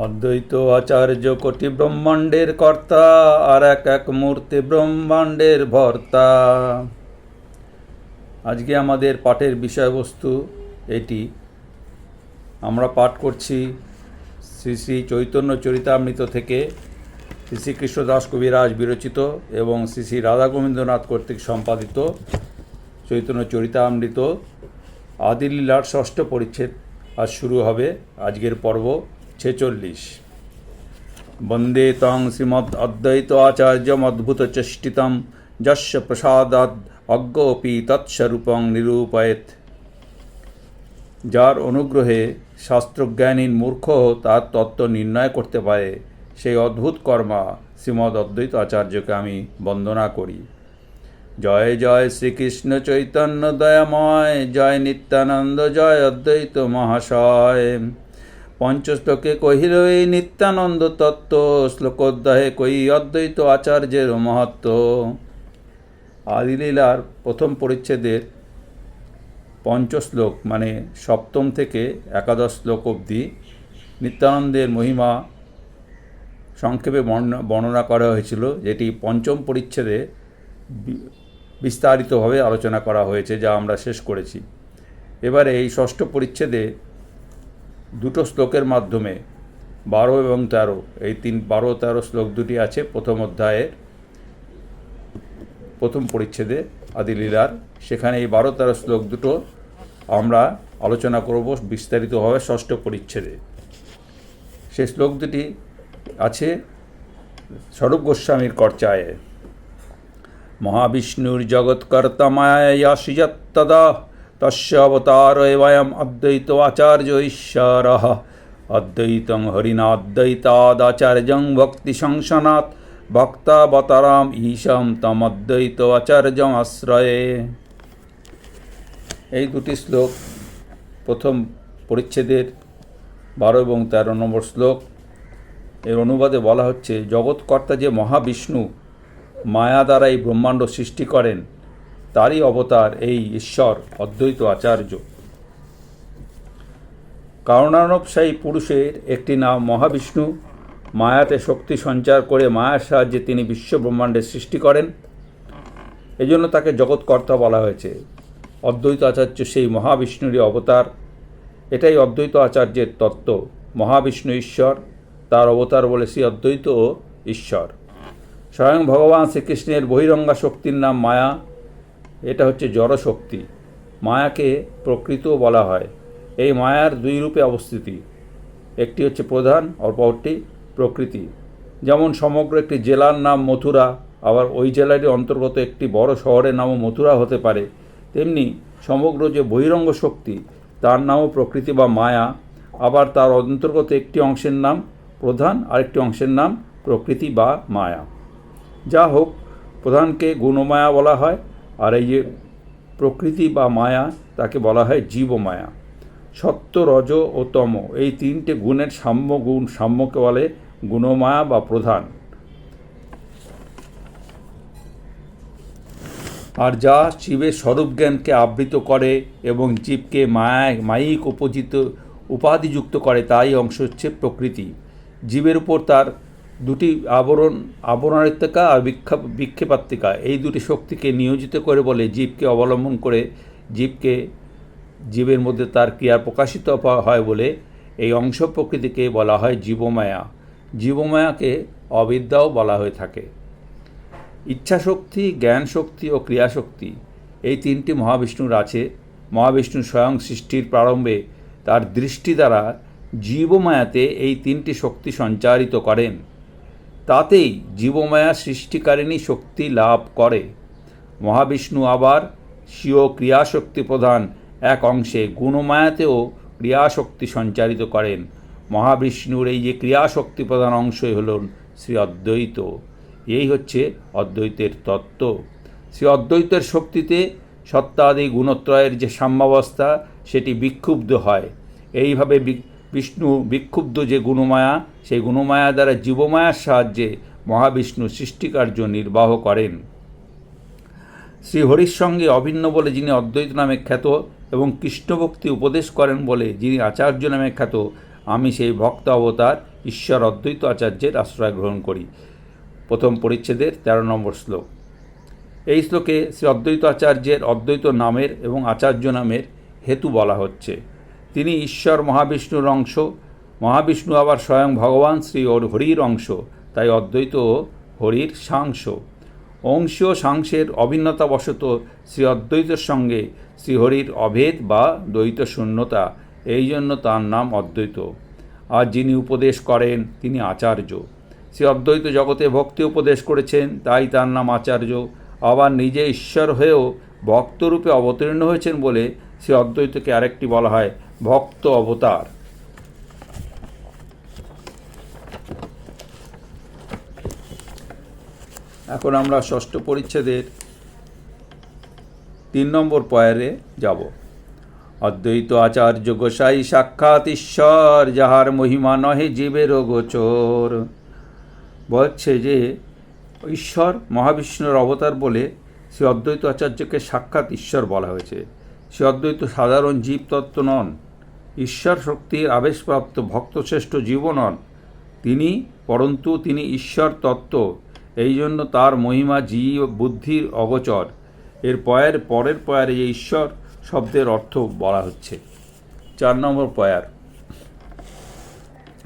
অদ্বৈত আচার্য কোটি ব্রহ্মাণ্ডের কর্তা, আর এক এক মূর্তি ব্রহ্মাণ্ডের ভর্তা। আজকে আমাদের পাঠের বিষয়বস্তু এটি। আমরা পাঠ করছি শ্রী শ্রী চৈতন্য চরিতামৃত থেকে শ্রী শ্রী কৃষ্ণদাস কবিরাজ বিরচিত এবং শ্রী শ্রী রাধা গোবিন্দনাথ কর্তৃক সম্পাদিত চৈতন্য চরিতামৃত। আদিলীলার ষষ্ঠ পরিচ্ছেদ আজ শুরু হবে। আজকের পর্ব ছেচল্লিশ। বন্দে তং শ্রীমদ অদ্বৈত আচার্যম অদ্ভুত চেষ্টিতম যশ প্রসাদাদ অজ্ঞপি তৎস্বরূপং নিরূপয়েত। যার অনুগ্রহে শাস্ত্রজ্ঞানীর মূর্খ তার তত্ত্ব নির্ণয় করতে পারে, সেই অদ্ভুত কর্মা শ্রীমদ অদ্বৈত আচার্যকে আমি বন্দনা করি। জয় জয় শ্রীকৃষ্ণ চৈতন্য দয়াময়, জয় নিত্যানন্দ, জয় অদ্বৈত মহাশয়। পঞ্চশ্লোকে কহিল এই নিত্যানন্দ তত্ত্ব শ্লোকোদ্দহে কই অদ্বৈত আচার্যের মহত্ব? আদিলীলার প্রথম পরিচ্ছেদের পঞ্চশ্লোক মানে সপ্তম থেকে একাদশ শ্লোক অবধি নিত্যানন্দের মহিমা সংক্ষেপে বর্ণ- বর্ণনা করা হয়েছিল, যেটি পঞ্চম পরিচ্ছেদে বিস্তারিতভাবে আলোচনা করা হয়েছে, যা আমরা শেষ করেছি। এবারে এই ষষ্ঠ পরিচ্ছেদে দুটো শ্লোকের মাধ্যমে, বারো এবং তেরো, এই তিন, বারো, তেরো শ্লোক দুটি আছে প্রথম অধ্যায়ের, প্রথম পরিচ্ছেদে আদিলীলার সেখানে এই বারো, তেরো শ্লোক দুটো আমরা আলোচনা করব বিস্তারিতভাবে ষষ্ঠ পরিচ্ছেদে। সেই শ্লোক দুটি আছে স্বরূপ গোস্বামীর কর্চায় মহাবিষ্ণুর জগৎকর্তা মায়া সৃজত্তদা তস্য অবতার অদ্বৈত আচার্য ঈশ্বর অদ্বৈতং হরিণা অদ্বৈতাদাচার্যং ভক্তি সংসনাৎ ভক্তাবতারাম ঈশম তম অদ্বৈত আচার্যম আশ্রয়ে এই দুটি শ্লোক প্রথম পরিচ্ছেদের বারো এবং তেরো নম্বর শ্লোক। এর অনুবাদে বলা হচ্ছে, জগৎকর্তা যে মহাবিষ্ণু, মায়া দ্বারা এই ব্রহ্মাণ্ড সৃষ্টি করেন তারই অবতার এই ঈশ্বর, অদ্বৈত আচার্য। কারণানবসায়ী পুরুষের একটি নাম মহাবিষ্ণু। মায়াতে শক্তি সঞ্চার করে মায়ার সাহায্যে তিনি বিশ্ব ব্রহ্মাণ্ডের সৃষ্টি করেন। এজন্য তাকে জগৎকর্তা বলা হয়েছে। অদ্বৈত আচার্য সেই মহাবিষ্ণুরই অবতার। এটাই অদ্বৈত আচার্যের তত্ত্ব। মহাবিষ্ণু ঈশ্বর, তার অবতার বলে শ্রী অদ্বৈত ও ঈশ্বর। স্বয়ং ভগবান শ্রীকৃষ্ণের বহিরঙ্গা শক্তির নাম মায়া। এটা হচ্ছে জড়শক্তি। মায়াকে প্রকৃতও বলা হয়। এই মায়ার দুই রূপে অবস্থিতি। একটি হচ্ছে প্রধান অপরটি প্রকৃতি। যেমন সমগ্র একটি জেলার নাম মথুরা, আবার ওই জেলারই অন্তর্গত একটি বড় শহরের নামও মথুরা হতে পারে। তেমনি সমগ্র যে বহিরঙ্গ শক্তি, তার নামও প্রকৃতি বা মায়া। আবার তার অন্তর্গত একটি অংশের নাম প্রধান, আরেকটি অংশের নাম প্রকৃতি বা মায়া। যা হোক, প্রধানকে গুণমায়া বলা হয়। আর এই যে প্রকৃতি বা মায়া, তাকে বলা হয় জীবমায়া। সত্য, রজ ও তম, এই তিনটে গুণের সাম্য গুণ, সাম্যকে বলে গুণমায়া বা প্রধান। আর যা শিবের স্বরূপ জ্ঞানকে আবৃত করে এবং জীবকে মায়ায়, মায়িক, উপজিত, উপাধিযুক্ত করে, তাই অংশ হচ্ছে প্রকৃতি। জীবের উপর তার দুটি আবরণ আবরণাত্মিকা আর বিক্ষেপ বিক্ষেপাত্মিকা এই দুটি শক্তিকে নিয়োজিত করে বলে জীবকে অবলম্বন করে জীবকে, জীবের মধ্যে তার ক্রিয়া প্রকাশিত হয় বলে এই অংশ প্রকৃতিকে বলা হয় জীবমায়া। জীবমায়াকে অবিদ্যাও বলা হয়ে থাকে। ইচ্ছাশক্তি জ্ঞান শক্তি ও ক্রিয়াশক্তি এই তিনটি মহাবিষ্ণুর আছে। মহাবিষ্ণু স্বয়ং সৃষ্টির প্রারম্ভে তার দৃষ্টি দ্বারা জীবমায়াতে এই তিনটি শক্তি সঞ্চারিত করেন। তাতেই জীবমায়া সৃষ্টিকারিণী শক্তি লাভ করে। মহাবিষ্ণু আবার স্বীয় ক্রিয়াশক্তি প্রধান এক অংশে গুণমায়াতেও ক্রিয়াশক্তি সঞ্চারিত করেন। মহাবিষ্ণুর এই যে ক্রিয়াশক্তি প্রধান অংশই হল শ্রী অদ্বৈত। এই হচ্ছে অদ্বৈতের তত্ত্ব। শ্রী অদ্বৈতের শক্তিতে সত্তাদি গুণত্রয়ের যে সাম্যাবস্থা, সেটি বিক্ষুব্ধ হয়। এইভাবে বিষ্ণু বিক্ষুব্ধ যে গুণমায়া, সেই গুণমায়া দ্বারা জীবমায়ার সাহায্যে মহাবিষ্ণু সৃষ্টিকার্য নির্বাহ করেন। শ্রীহরির সঙ্গে অভিন্ন বলে যিনি অদ্বৈত নামে খ্যাত এবং কৃষ্ণভক্তি উপদেশ করেন বলে যিনি আচার্য নামে খ্যাত, আমি সেই ভক্ত অবতার ঈশ্বর অদ্বৈত আচার্যের আশ্রয় গ্রহণ করি। প্রথম পরিচ্ছেদের তেরো নম্বর শ্লোক। এই শ্লোকে শ্রী অদ্বৈত আচার্যের অদ্বৈত নামের এবং আচার্য নামের হেতু বলা হচ্ছে। তিনি ঈশ্বর মহাবিষ্ণুর অংশ। মহাবিষ্ণু আবার স্বয়ং ভগবান শ্রী ওর হরির অংশ, তাই অদ্বৈত হরির সাংস। অংশীয় সাংসের অভিন্নতাবশত শ্রী অদ্বৈতের সঙ্গে শ্রীহরির অভেদ বা দ্বৈত শূন্যতা, এই জন্য তার নাম অদ্বৈত। আর যিনি উপদেশ করেন, তিনি আচার্য। শ্রী অদ্বৈত জগতে ভক্তি উপদেশ করেছেন, তাই তার নাম আচার্য। আবার নিজে ঈশ্বর হয়েও ভক্তরূপে অবতীর্ণ হয়েছেন বলে শ্রী অদ্বৈতকে আরেকটি বলা হয় ভক্ত অবতার। এখন আমরা ষষ্ঠ পরিচ্ছেদের তিন নম্বর পয়ারে যাব। অদ্বৈত আচার্য গোসাই সাক্ষাৎ ঈশ্বর, যাহার মহিমা নহে জীবের গোচর। বলছে যে, ঈশ্বর মহাবিষ্ণুর অবতার বলে শ্রী অদ্বৈত আচার্যকে সাক্ষাৎ ঈশ্বর বলা হয়েছে। শ্রী অদ্বৈত সাধারণ জীবতত্ত্ব নন। ঈশ্বর শক্তির আবেশপ্রাপ্ত ভক্তশ্রেষ্ঠ জীব নন তিনি, পরন্তু তিনি ঈশ্বর তত্ত্ব এই জন্য তার মহিমা জীব বুদ্ধির অগোচর। এর পয়ের পরের পয়ারে এই ঈশ্বর, শব্দের অর্থ বলা হচ্ছে। চার নম্বর পয়ার।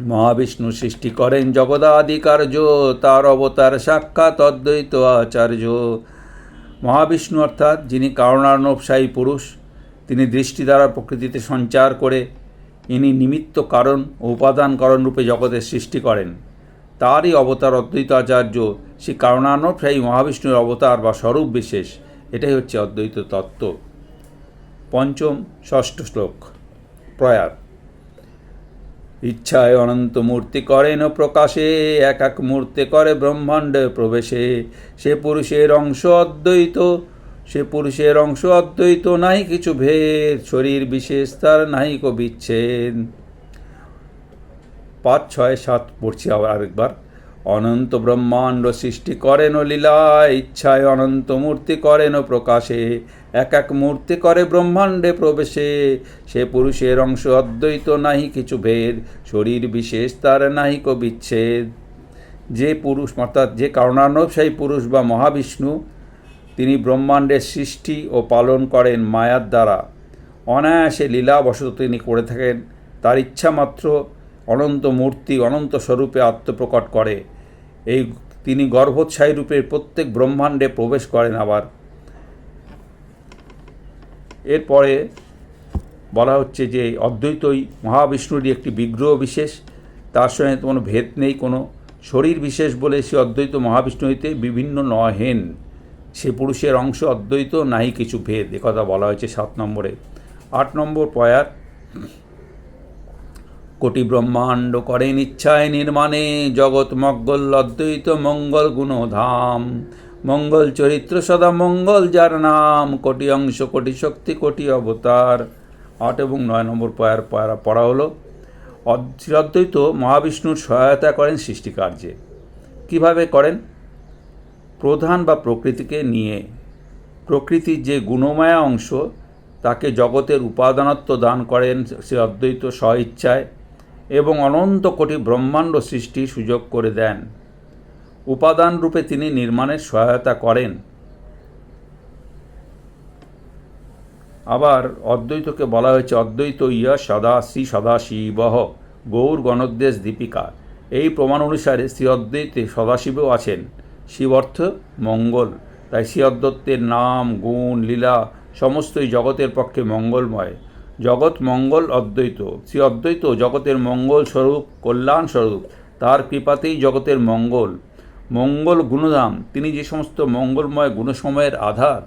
মহাবিষ্ণু সৃষ্টি করেন জগদাধিকার্য, তার অবতার সাক্ষাৎ অদ্বৈত আচার্য। মহাবিষ্ণু অর্থাৎ যিনি কারণার্ণবসায়ী পুরুষ তিনি দৃষ্টি দ্বারা প্রকৃতিতে সঞ্চার করে ইনি নিমিত্ত কারণ ও উপাদান কারণ রূপে জগতের সৃষ্টি করেন। তারই অবতার অদ্বৈত আচার্য সেই কারণার্ণবসায়ী মহাবিষ্ণুর অবতার বা স্বরূপ বিশেষ। এটাই হচ্ছে অদ্বৈত তত্ত্ব। পঞ্চম, ষষ্ঠ শ্লোক প্রয়াত ইচ্ছায় অনন্ত মূর্তি করেন প্রকাশে, এক এক মূর্তি করে ব্রহ্মাণ্ডে প্রবেশে। সে পুরুষের অংশ অদ্বৈত। সে পুরুষের অংশ অদ্বৈত, নাই কিছু ভেদ, শরীর বিশেষ, তার নাহিক বিচ্ছেদ। পাঁচ ছয়, সাত, পড়ছি আবার আরেকবার। অনন্ত ব্রহ্মাণ্ড সৃষ্টি করেন লীলা ইচ্ছায় অনন্ত মূর্তি করেন প্রকাশে। এক এক মূর্তি করে ব্রহ্মাণ্ডে প্রবেশে। সে পুরুষের অংশ অদ্বৈত নাহি কিছু ভেদ, শরীর বিশেষ, তার নাহিক বিচ্ছেদ। যে পুরুষ, অর্থাৎ যে কারণার্ণব, সেই পুরুষ বা মহাবিষ্ণু তিনি ব্রহ্মাণ্ডের সৃষ্টি ও পালন করেন মায়ার দ্বারা। অনায়াসে লীলাবশত তিনি করে থাকেন। তার ইচ্ছা মাত্র অনন্ত মূর্তি, অনন্ত স্বরূপে আত্মপ্রকট করে। এই তিনি গর্ভোৎসাহী রূপের প্রত্যেক ব্রহ্মাণ্ডে প্রবেশ করেন আবার। এরপরে বলা হচ্ছে যে, অদ্বৈতই মহাবিষ্ণুরই একটি বিগ্রহ বিশেষ। তার সঙ্গে কোনো ভেদ নেই, কোনো শরীর বিশেষ বলে সে অদ্বৈত মহাবিষ্ণু হইতে বিভিন্ন নহেন। সে পুরুষের অংশ অদ্বৈত, নাই কিছু ভেদ। একথা বলা হয়েছে সাত নম্বরে। আট নম্বর পয়ার, কোটি ব্রহ্মাণ্ড করেন ইচ্ছায় নির্মাণে, জগৎ মঙ্গল, অদ্বৈত মঙ্গল গুণধাম। মঙ্গল চরিত্র সদা মঙ্গল, যার নাম কোটি অংশ, কোটি শক্তি, কোটি অবতার। আট এবং নয় নম্বর পয়ার পয়ারা পড়া হলো অদ্বৈত মহাবিষ্ণুর সহায়তা করেন সৃষ্টিকার্যে। কীভাবে করেন? প্রধান বা প্রকৃতিকে নিয়ে। প্রকৃতির যে গুণময়া অংশ, তাকে জগতের উপাদানত্ব দান করেন সে অদ্বৈত স্বইচ্ছায় এবং অনন্ত কোটি ব্রহ্মাণ্ড সৃষ্টি সুযোগ করে দেন। উপাদান রূপে তিনি নির্মাণের সহায়তা করেন। আবার অদ্বৈতকে বলা হয়েছে, অদ্বৈত ইয়া সদা শ্রী সদাশিবহ গৌর গণদ্দেশ দীপিকা। এই প্রমাণ অনুসারে শ্রী অদ্বৈতে সদাশিবও আছেন। শিব অর্থ মঙ্গল। তাই অদ্বৈতের নাম, গুণ, লীলা সমস্তই জগতের পক্ষে মঙ্গলময়। জগৎ মঙ্গল অদ্বৈত। শ্রী অদ্বৈত জগতের মঙ্গল স্বরূপ, কল্যাণ স্বরূপ। তার কৃপাতেই জগতের মঙ্গল। মঙ্গল গুণধাম। তিনি যে সমস্ত মঙ্গলময় গুণসময়ের আধার।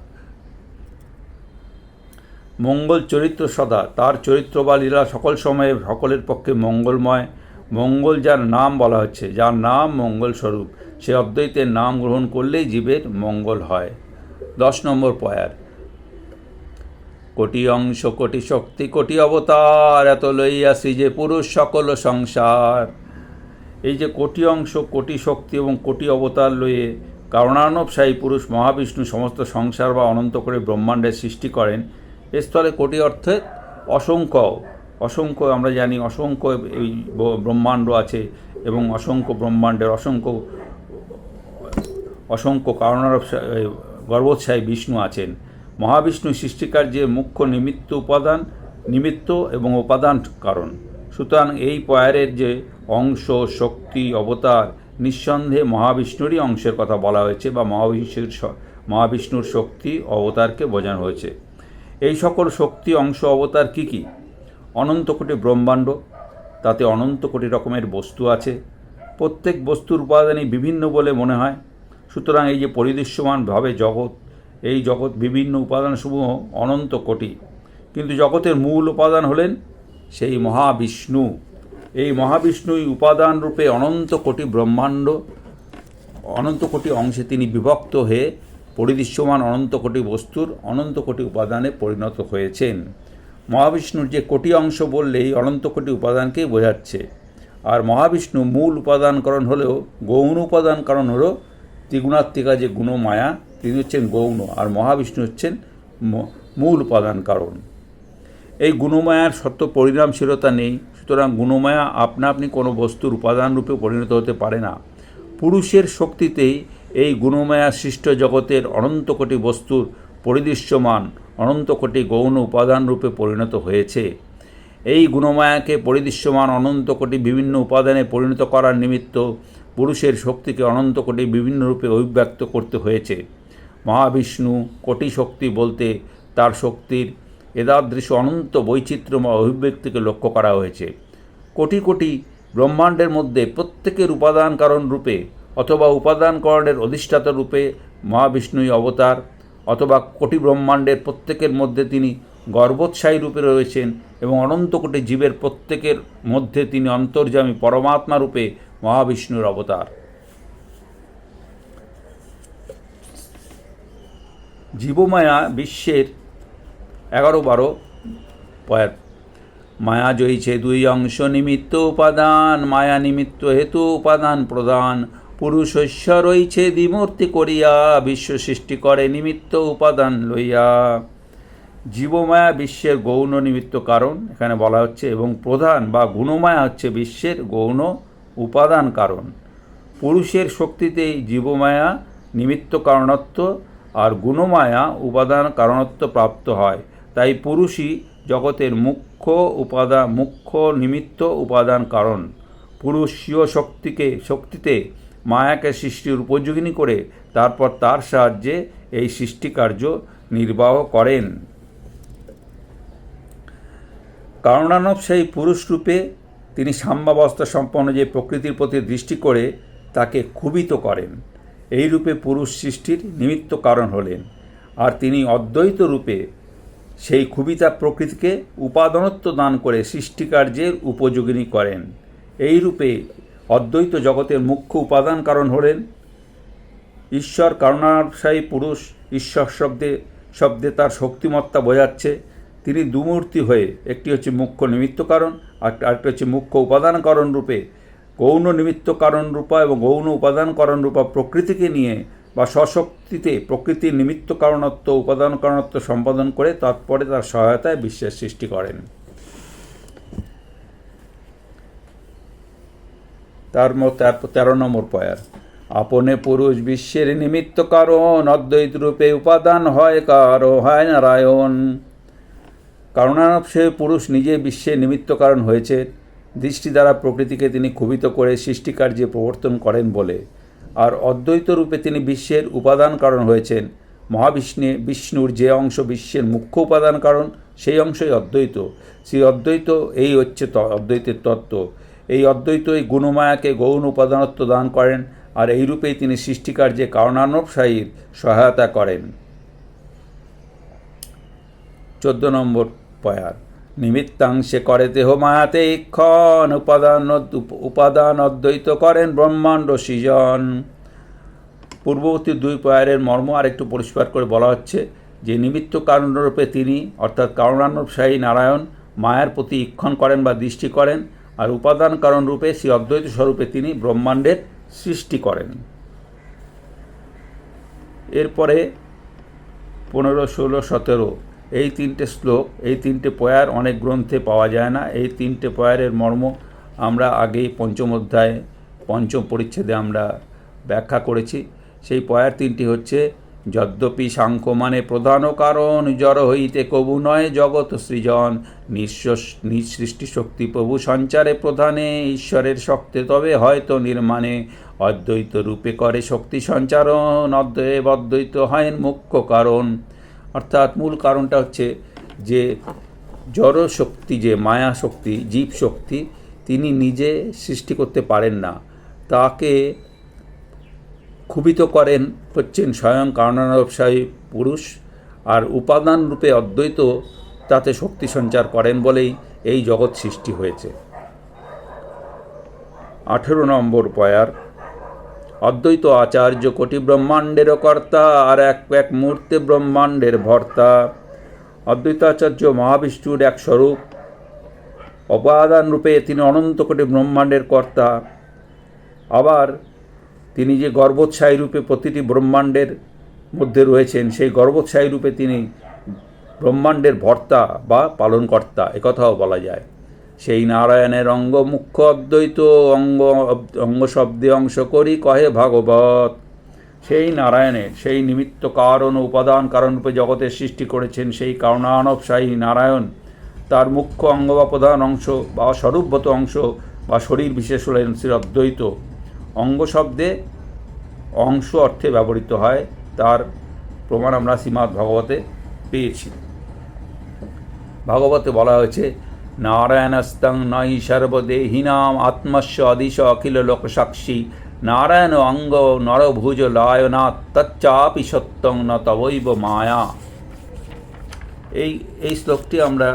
মঙ্গল চরিত্র সদা। তার চরিত্র বা লীলা সকল সময়ে সকলের পক্ষে মঙ্গলময়। মঙ্গল যার নাম বলা হচ্ছে, যার নাম মঙ্গল স্বরূপ। সে অদ্বৈতের নাম গ্রহণ করলেই জীবের মঙ্গল হয়। দশ নম্বর পয়ার। কোটি অংশ, কোটি শক্তি, কোটি অবতার এত লইয়াছি যে পুরুষ সকল সংসার। এই যে কোটি অংশ, কোটি শক্তি এবং কোটি অবতার লইয়ে কারণানব কারণানবসায়ী পুরুষ মহাবিষ্ণু সমস্ত সংসার বা অনন্ত করে ব্রহ্মাণ্ডের সৃষ্টি করেন এ স্থলে কোটি অর্থে অসংখ্য অসংখ্য আমরা জানি অসংখ্য এই ব্রহ্মাণ্ড আছে এবং অসংখ্য ব্রহ্মাণ্ডের অসংখ্য অসংখ্য কারণারব গর্বোৎসাহী বিষ্ণু আছেন। মহাবিষ্ণু সৃষ্টিকার্যের মুখ্য নিমিত্ত উপাদান, নিমিত্ত এবং উপাদান কারণ। সুতরাং এই পয়ারের যে অংশ, শক্তি, অবতার, নিঃসন্দেহে মহাবিষ্ণুরই অংশের কথা বলা হয়েছে বা মহাবিষ্ণুর মহাবিষ্ণুর শক্তি, অবতারকে বোঝানো হয়েছে। এই সকল শক্তি, অংশ, অবতার কি কি? অনন্ত কোটি ব্রহ্মাণ্ড, তাতে অনন্ত কোটি রকমের বস্তু আছে। প্রত্যেক বস্তুর উপাদানই বিভিন্ন বলে মনে হয়। সুতরাং এই যে পরিদৃশ্যমানভাবে জগৎ, এই জগৎ বিভিন্ন উপাদানসমূহ অনন্ত কোটি, কিন্তু জগতের মূল উপাদান হলেন সেই মহাবিষ্ণু। এই মহাবিষ্ণুই উপাদান রূপে অনন্ত কোটি ব্রহ্মাণ্ড, অনন্ত কোটি অংশে তিনি বিভক্ত হয়ে পরিদৃশ্যমান অনন্ত কোটি বস্তুর অনন্ত কোটি উপাদানে পরিণত হয়েছেন। মহাবিষ্ণুর যে কোটি অংশ বললে এই অনন্ত কোটি উপাদানকেই বোঝাচ্ছে। আর মহাবিষ্ণু মূল উপাদানকরণ হলেও গৌণ উপাদান কারণ হলো ত্রিগুণাত্মিকা যে গুণমায়া, তিনি হচ্ছেন গৌণ আর মহাবিষ্ণু হচ্ছেন মূল উপাদান কারণ। এই গুণমায়ার সত্য পরিণামশীলতা নেই, সুতরাং গুণমায়া আপনা আপনি কোনো বস্তুর উপাদান রূপে পরিণত হতে পারে না। পুরুষের শক্তিতেই এই গুণমায়া সৃষ্ট জগতের অনন্ত কোটি বস্তুর পরিদৃশ্যমান, অনন্ত কোটি গৌণ উপাদান রূপে পরিণত হয়েছে। এই গুণমায়াকে পরিদৃশ্যমান অনন্ত কোটি বিভিন্ন উপাদানে পরিণত করার নিমিত্ত পুরুষের শক্তিকে অনন্ত কোটি বিভিন্ন রূপে অভিব্যক্ত করতে হয়েছে। মহাবিষ্ণু কোটি শক্তি বলতে তার শক্তির এদাদৃশ্য অনন্ত বৈচিত্র্যময় অভিব্যক্তিকে লক্ষ্য করা হয়েছে। কোটি কোটি ব্রহ্মাণ্ডের মধ্যে প্রত্যেকের উপাদান কারণ রূপে অথবা উপাদানকরণের অধিষ্ঠাতা রূপে মহাবিষ্ণুই অবতার, অথবা কোটি ব্রহ্মাণ্ডের প্রত্যেকের মধ্যে তিনি গর্বোৎসাহী রূপে রয়েছেন এবং অনন্ত কোটি জীবের প্রত্যেকের মধ্যে তিনি অন্তর্যামী পরমাত্মা রূপে মহাবিষ্ণুর অবতার। জীবমায়া বিশ্বের এগারো বারো পয়ার। মায়া জয়ীছে দুই অংশ নিমিত্ত উপাদান, মায়া নিমিত্ত হেতু উপাদান প্রদান। পুরুষস্য রইছে দ্বিমূর্তি করিয়া, বিশ্ব সৃষ্টি করে নিমিত্ত উপাদান লইয়া। জীবমায়া বিশ্বের গৌণ নিমিত্ত কারণ, এখানে বলা হচ্ছে, এবং প্রধান বা গুণমায়া হচ্ছে বিশ্বের গৌণ উপাদান কারণ। পুরুষের শক্তিতেই জীবমায়া নিমিত্ত কারণত্ব আর গুণমায়া উপাদান কারণত্ব প্রাপ্ত হয়। তাই পুরুষই জগতের মুখ্য উপাদান মুখ্য নিমিত্ত উপাদান কারণ। পুরুষীয় শক্তিকে, শক্তিতে মায়াকে সৃষ্টির উপযোগিনী করে তারপর তার সাহায্যে এই সৃষ্টিকার্য নির্বাহ করেন। কারণানব সেই পুরুষ রূপে তিনি সাম্যাবস্থা সম্পন্ন যে প্রকৃতির প্রতি দৃষ্টি করে তাকে ক্ষুবিত করেন। এই রূপে পুরুষ সৃষ্টির নিমিত্ত কারণ হলেন। আর তিনি অদ্বৈত রূপে সেই ক্ষুবিতা প্রকৃতিকে উপাদানত্ব দান করে সৃষ্টিকার্যের উপযোগিনী করেন। এই রূপে অদ্বৈত জগতের মুখ্য উপাদান কারণ হলেন ঈশ্বর কারণাশায়ী পুরুষ, ঈশ্বর শব্দে শব্দে তার শক্তিমত্তা বোঝাচ্ছে। তিনি দুমূর্তি হয়ে একটি হচ্ছে মুখ্য নিমিত্ত কারণ, আর আরেকটি হচ্ছে মুখ্য উপাদান কারণ রূপে, গৌণ নিমিত্ত কারণ রূপা এবং গৌণ উপাদান কারণ রূপা প্রকৃতিকে নিয়ে বা সশক্তিতে প্রকৃতির নিমিত্ত কারণত্ব, উপাদান কারণত্ব সম্পাদন করে তৎপরে তার সহায়তায় বিশ্বের সৃষ্টি করেন। তার তেরো নম্বর পয়ার, আপনে পুরুষ বিশ্বের নিমিত্ত কারণ, অদ্বৈত রূপে উপাদান হয় কারও, হয় নারায়ণ। কারণানব সে পুরুষ নিজে বিশ্বে নিমিত্ত কারণ হয়েছে। দৃষ্টি দ্বারা প্রকৃতিকে তিনি ক্ষুবিত করে সৃষ্টিকার্যে প্রবর্তন করেন বলে। আর অদ্বৈত রূপে তিনি বিশ্বের উপাদান কারণ হয়েছেন। মহাবিষ্ণে, বিষ্ণুর যে অংশ বিশ্বের মুখ্য উপাদান কারণ, সেই অংশই অদ্বৈত। সেই অদ্বৈত এই হচ্ছে অদ্বৈতের তত্ত্ব। এই অদ্বৈত এই গুণমায়াকে গৌণ উপাদানত্ব দান করেন আর এই রূপেই তিনি সৃষ্টিকার্যে কারণানবশাহীর সহায়তা করেন। চোদ্দ নম্বর পয়ার নিমিত্তাংশে করে দেহ মায়াতে ইক্ষণ উপাদান উপাদান অদ্বৈত করেন ব্রহ্মাণ্ড সৃজন। পূর্ববর্তী দুই পয়ারের মর্ম আরেকটু পরিষ্কার করে বলা হচ্ছে যে, নিমিত্ত কারণরূপে তিনি, অর্থাৎ কারণানুসায়ী নারায়ণ, মায়ার প্রতি ইক্ষণ করেন বা দৃষ্টি করেন আর উপাদান কারণ রূপে অদ্বৈত স্বরূপে তিনি ব্রহ্মাণ্ডের সৃষ্টি করেন। এরপরে পনেরো, ষোলো, সতেরো এই তিনটে শ্লোক, এই তিনটে পয়ার অনেক গ্রন্থে পাওয়া যায় না। এই তিনটে পয়ারের মর্ম আমরা আগেই পঞ্চম অধ্যায়ে, পঞ্চম পরিচ্ছেদে আমরা ব্যাখ্যা করেছি। সেই পয়ার তিনটি হচ্ছে, যদ্যপি সাংখ্য মানে প্রধান কারণ, জড় হইতে কবু নয় জগৎ সৃজন নিজ শক্তি প্রভু সঞ্চারে প্রধানে, ঈশ্বরের শক্তি তবে হয়তো নির্মাণে, অদ্বৈত রূপে করে শক্তি সঞ্চারণ অদ্বৈব অদ্বৈত হয় মুখ্য কারণ। অর্থাৎ মূল কারণটা হচ্ছে যে জড় শক্তি যে মায়া শক্তি জীব শক্তি তিনি নিজে সৃষ্টি করতে পারেন না। তাকে ক্ষুবিত করেন, হচ্ছেন স্বয়ং কারণানবসায়ী পুরুষ আর উপাদান রূপে অদ্বৈত, তাতে শক্তি সঞ্চার করেন বলেই এই জগৎ সৃষ্টি হয়েছে। আঠেরো নম্বর পয়ার অদ্বৈত আচার্য কোটি ব্রহ্মাণ্ডেরও কর্তা আর এক এক মূর্তে ব্রহ্মাণ্ডের ভর্তা। অদ্বৈতাচার্য মহাবিষ্ণুর এক স্বরূপ। অপাদান রূপে তিনি অনন্ত কোটি ব্রহ্মাণ্ডের কর্তা। আবার তিনি যে গর্বোৎসাহী রূপে প্রতিটি ব্রহ্মাণ্ডের মধ্যে রয়েছেন, সেই গর্বোৎসাহী রূপে তিনি ব্রহ্মাণ্ডের ভর্তা বা পালনকর্তা একথাও বলা যায়। সেই নারায়ণের অঙ্গ মুখ্য অদ্বৈত অঙ্গ অঙ্গ শব্দে অংশ করি, কহে ভাগবত। সেই নারায়ণের সেই নিমিত্ত কারণ ও উপাদান কারণ রূপে জগতের সৃষ্টি করেছেন সেই কারণানবসায়ী নারায়ণ। তার মুখ্য অঙ্গ বা প্রধান অংশ বা স্বরূপগত অংশ বা শরীর বিশেষ হলেন শ্রী অদ্বৈত। অঙ্গ শব্দে অংশ অর্থে ব্যবহৃত হয়, তার প্রমাণ আমরা শ্রীমাদ ভগবতে পেয়েছি। ভাগবতে বলা হয়েছে নারায়ণস্তং নৈ সর্বদেহিনাম আত্মস্য অদিশ অখিল লোকসাক্ষী। নারায়ণ অঙ্গ নরভুজ লায়নাথ, তচ্চাপি সত্যং ন তবৈব মায়া। এই এই শ্লোকটি আমরা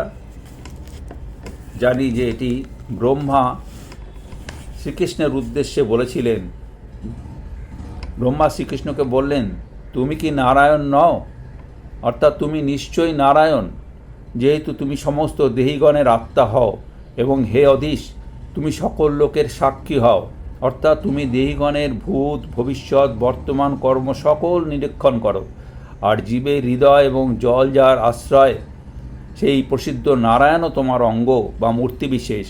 জানি যে এটি ব্রহ্মা শ্রীকৃষ্ণের উদ্দেশ্যে বলেছিলেন। ব্রহ্মা শ্রীকৃষ্ণকে বললেন, তুমি কি নারায়ণ নও? অর্থাৎ, তুমি নিশ্চয়ই নারায়ণ। যেহেতু তুমি সমস্ত দেহিগণের আত্মা হও এবং হে অধীশ, তুমি সকল লোকের সাক্ষী হও। অর্থাৎ তুমি দেহিগণের ভূত, ভবিষ্যৎ, বর্তমান কর্ম সকল নিরীক্ষণ করো। আর জীবের হৃদয় এবং জল যার আশ্রয়, সেই প্রসিদ্ধ নারায়ণও তোমার অঙ্গ বা মূর্তি বিশেষ।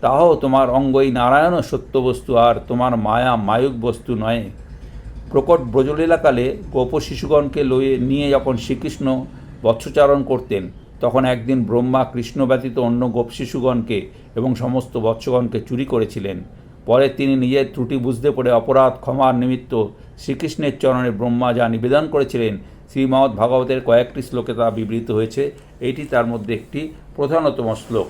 তাও তোমার অঙ্গই নারায়ণও সত্য বস্তু আর তোমার মায়া মায়ুক বস্তু নয় প্রকট ব্রজলীলাকালে গোপ শিশুগণকে লয়ে নিয়ে যখন শ্রীকৃষ্ণ বৎসচারণ করতেন তখন একদিন ব্রহ্মা কৃষ্ণ ব্যতীত অন্য গোপ শিশুগণকে এবং সমস্ত বৎসগণকে চুরি করেছিলেন। পরে তিনি নিজের ত্রুটি বুঝতে পড়ে অপরাধ ক্ষমার নিমিত্ত শ্রীকৃষ্ণের চরণে ব্রহ্মা যা নিবেদন করেছিলেন শ্রীমৎ ভাগবতের কয়েকটি শ্লোকে তা বিবৃত হয়েছে। এটি তার মধ্যে একটি প্রধানতম শ্লোক।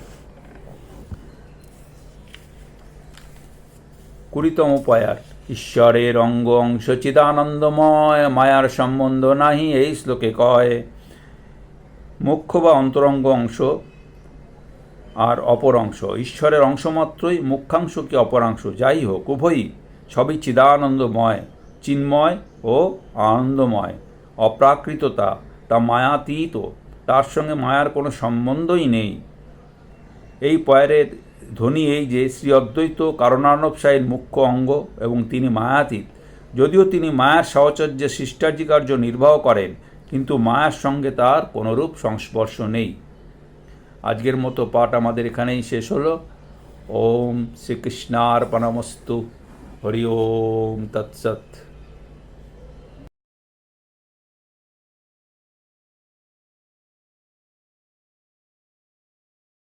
কুড়িতম পয়ার। ঈশ্বরের অঙ্গ অংশ চিদানন্দময়, মায়ার সম্বন্ধ নাহি, এই শ্লোকে কয় মুখ্য বা অন্তরঙ্গ অংশ আর অপর অংশ। ঈশ্বরের অংশমাত্রই মুখ্যাংশ কি অপরাংশ? যাই হোক, উভয়ই সবই চিদানন্দময়, চিন্ময় ও আনন্দময়। অপ্রাকৃততা, তা মায়াতীত, তার সঙ্গে মায়ার কোনো সম্বন্ধই নেই। এই পয়ারের ধ্বনি এই যে শ্রী অদ্বৈত কারণার্ণব সাহের মুখ্য অঙ্গ এবং তিনি মায়াতীত। যদিও তিনি মায়ার সাহচর্যে শিষ্টার্জিকার্য নির্বাহ করেন কিন্তু মায়ার সঙ্গে তার কোনোরূপ সংস্পর্শ নেই। আজকের মতো পাঠ আমাদের এখানেই শেষ হলো। ওম শ্রীকৃষ্ণার্পণমস্তু। হরি ওম তৎসৎ।